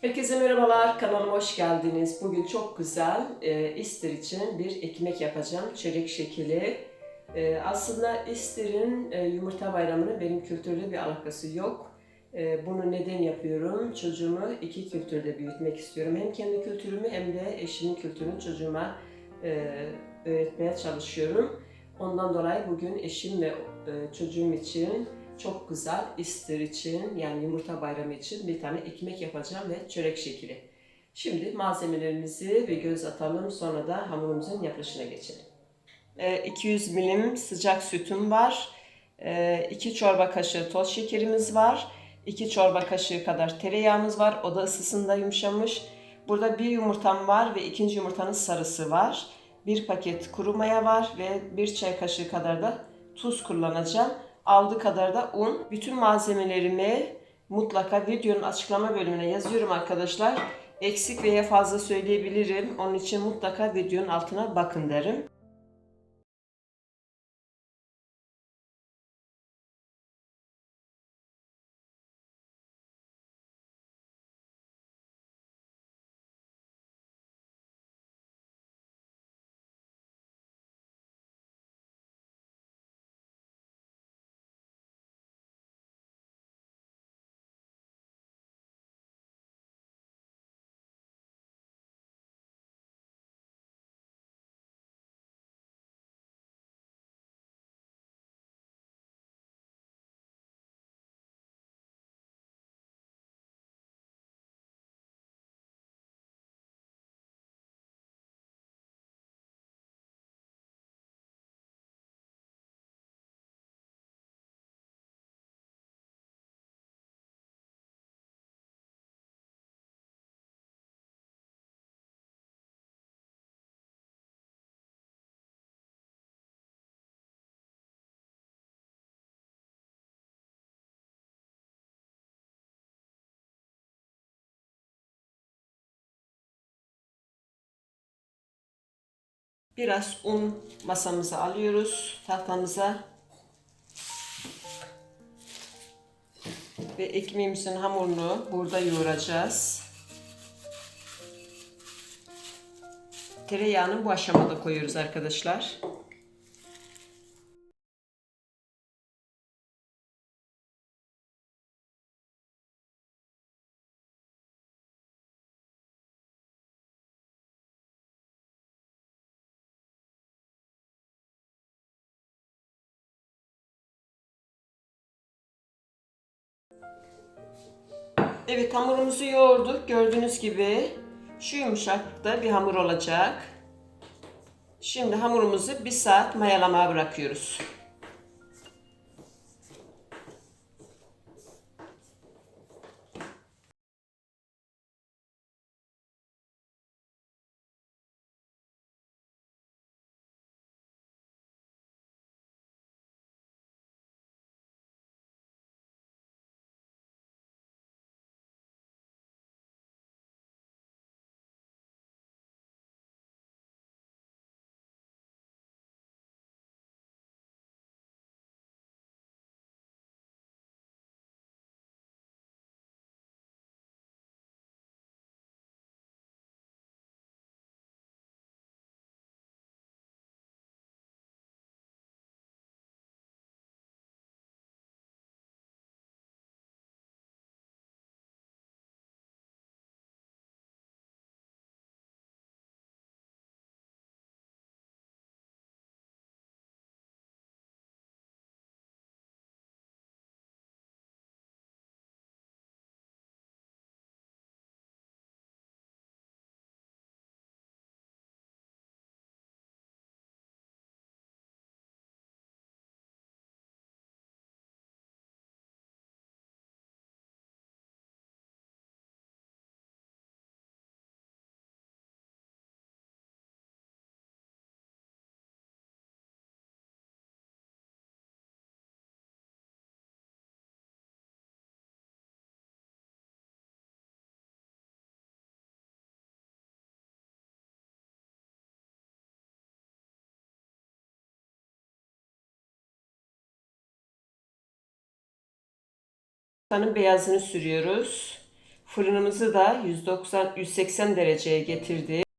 Herkese merhabalar, kanalıma hoş geldiniz. Bugün çok güzel e, istir için bir ekmek yapacağım, çörek şekili. E, aslında istirin e, yumurta bayramının benim kültürle bir alakası yok. E, bunu neden yapıyorum? Çocuğumu iki kültürde büyütmek istiyorum. Hem kendi kültürümü hem de eşimin kültürünü çocuğuma e, öğretmeye çalışıyorum. Ondan dolayı bugün eşim ve e, çocuğum için çok güzel istir için yani yumurta bayramı için bir tane ekmek yapacağım ve çörek şekli. Şimdi malzemelerimizi bir göz atalım sonra da hamurumuzun yapılışına geçelim. Ee, 200 milim sıcak sütüm var. 2 çorba kaşığı toz şekerimiz var. 2 çorba kaşığı kadar tereyağımız var. O da ısısında yumuşamış. Burada bir yumurtam var ve ikinci yumurtanın sarısı var. Bir paket kuru maya var ve bir çay kaşığı kadar da tuz kullanacağım aldığı kadar da un. Bütün malzemelerimi mutlaka videonun açıklama bölümüne yazıyorum arkadaşlar. Eksik veya fazla söyleyebilirim. Onun için mutlaka videonun altına bakın derim. Biraz un masamıza alıyoruz tahtamıza. Ve ekmeğimizin hamurunu burada yoğuracağız. Tereyağını bu aşamada koyuyoruz arkadaşlar. Evet hamurumuzu yoğurduk. Gördüğünüz gibi şu yumuşaklıkta bir hamur olacak. Şimdi hamurumuzu bir saat mayalamaya bırakıyoruz. Yumurtanın beyazını sürüyoruz. Fırınımızı da 190 180 dereceye getirdik.